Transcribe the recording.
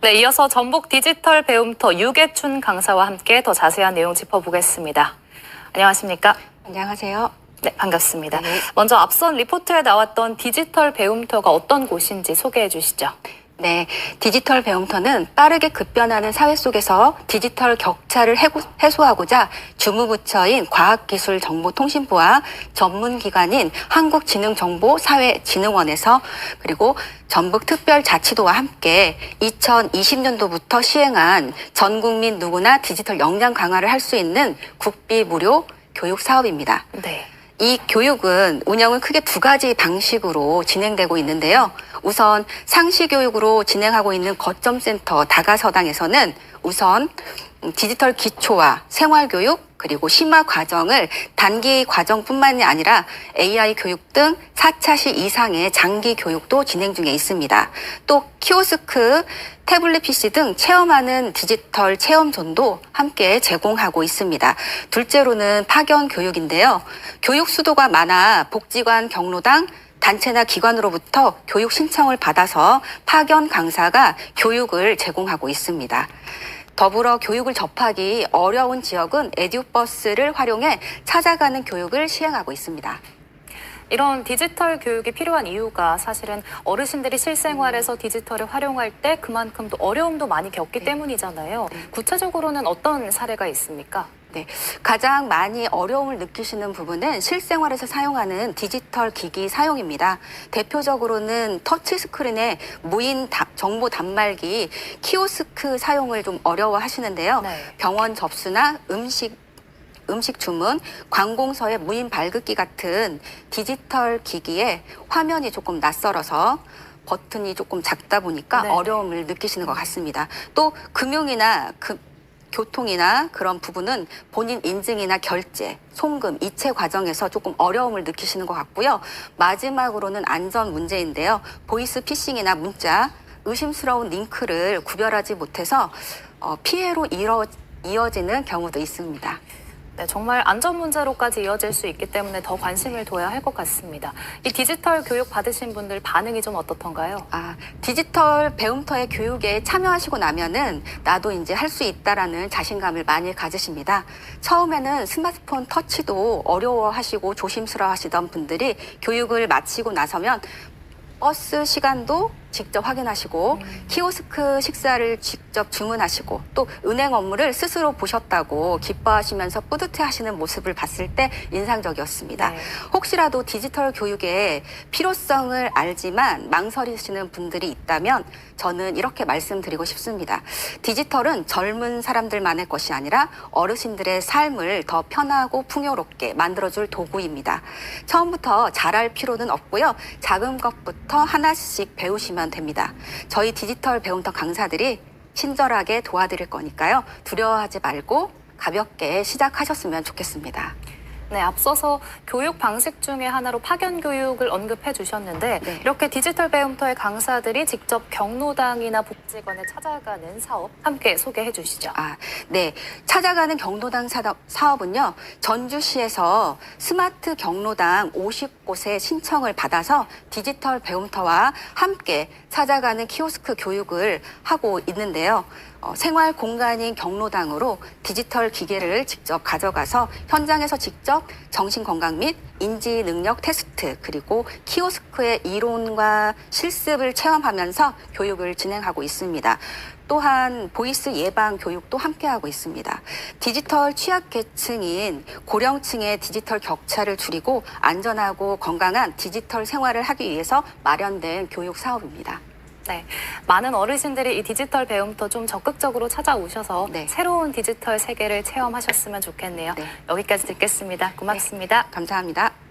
네, 이어서 전북 디지털 배움터 유계춘 강사와 함께 더 자세한 내용 짚어보겠습니다. 안녕하십니까? 안녕하세요. 네, 반갑습니다. 네. 먼저 앞선 리포트에 나왔던 디지털 배움터가 어떤 곳인지 소개해 주시죠. 네, 디지털 배움터는 빠르게 급변하는 사회 속에서 디지털 격차를 해소하고자 주무부처인 과학기술정보통신부와 전문기관인 한국지능정보사회진흥원에서 그리고 전북특별자치도와 함께 2020년도부터 시행한 전국민 누구나 디지털 역량 강화를 할 수 있는 국비 무료 교육 사업입니다. 네. 이 교육은 운영은 크게 두 가지 방식으로 진행되고 있는데요. 우선 상시 교육으로 진행하고 있는 거점센터 다가서당에서는 우선 디지털 기초와 생활교육 그리고 심화 과정을 단기 과정뿐만이 아니라 AI 교육 등 4차 시 이상의 장기 교육도 진행 중에 있습니다. 또 키오스크, 태블릿 PC 등 체험하는 디지털 체험존도 함께 제공하고 있습니다. 둘째로는 파견 교육인데요. 교육 수도가 많아 복지관, 경로당, 단체나 기관으로부터 교육 신청을 받아서 파견 강사가 교육을 제공하고 있습니다. 더불어 교육을 접하기 어려운 지역은 에듀버스를 활용해 찾아가는 교육을 시행하고 있습니다. 이런 디지털 교육이 필요한 이유가 사실은 어르신들이 실생활에서 디지털을 활용할 때 그만큼 또 어려움도 많이 겪기 때문이잖아요. 구체적으로는 어떤 사례가 있습니까? 네, 가장 많이 어려움을 느끼시는 부분은 실생활에서 사용하는 디지털 기기 사용입니다. 대표적으로는 터치 스크린의 무인 다- 정보 단말기 키오스크 사용을 좀 어려워 하시는데요. 네. 병원 접수나 음식 음식 주문, 관공서의 무인 발급기 같은 디지털 기기에 화면이 조금 낯설어서 버튼이 조금 작다 보니까 네. 어려움을 느끼시는 것 같습니다. 또 금융이나 그 교통이나 그런 부분은 본인 인증이나 결제, 송금, 이체 과정에서 조금 어려움을 느끼시는 것 같고요. 마지막으로는 안전 문제인데요. 보이스 피싱이나 문자, 의심스러운 링크를 구별하지 못해서 어, 피해로 이어, 이어지는 경우도 있습니다. 네, 정말 안전 문제로까지 이어질 수 있기 때문에 더 관심을 둬야 할 것 같습니다. 이 디지털 교육 받으신 분들 반응이 좀 어떻던가요? 아, 디지털 배움터의 교육에 참여하시고 나면은 나도 이제 할 수 있다라는 자신감을 많이 가지십니다. 처음에는 스마트폰 터치도 어려워하시고 조심스러워하시던 분들이 교육을 마치고 나서면 버스 시간도 직접 확인하시고 키오스크 식사를 직접 주문하시고 또 은행 업무를 스스로 보셨다고 기뻐하시면서 뿌듯해하시는 모습을 봤을 때 인상적이었습니다. 네. 혹시라도 디지털 교육의 필요성을 알지만 망설이시는 분들이 있다면 저는 이렇게 말씀드리고 싶습니다. 디지털은 젊은 사람들만의 것이 아니라 어르신들의 삶을 더 편하고 풍요롭게 만들어줄 도구입니다. 처음부터 잘할 필요는 없고요. 작은 것부터 하나씩 배우시면 됩니다. 저희 디지털 배움터 강사들이 친절하게 도와드릴 거니까요. 두려워하지 말고 가볍게 시작하셨으면 좋겠습니다. 네, 앞서서 교육 방식 중에 하나로 파견 교육을 언급해 주셨는데 네. 이렇게 디지털 배움터의 강사들이 직접 경로당이나 복지관에 찾아가는 사업 함께 소개해 주시죠. 아, 네. 찾아가는 경로당 사업, 사업 은요, 전주시에서 스마트 경로당 50곳에 신청을 받아서 디지털 배움터와 함께 찾아가는 키오스크 교육을 하고 있는데요. 어, 생활 공간인 경로당으로 디지털 기계를 직접 가져가서 현장에서 직접 정신 건강 및 인지 능력 테스트 그리고 키오스크의 이론과 실습을 체험하면서 교육을 진행하고 있습니다. 또한 보이스 예방 교육도 함께하고 있습니다. 디지털 취약계층인 고령층의 디지털 격차를 줄이고 안전하고 건강한 디지털 생활을 하기 위해서 마련된 교육 사업입니다. 네, 많은 어르신들이 이 디지털 배움터 좀 적극적으로 찾아오셔서 네. 새로운 디지털 세계를 체험하셨으면 좋겠네요. 네. 여기까지 듣겠습니다. 고맙습니다. 감사합니다.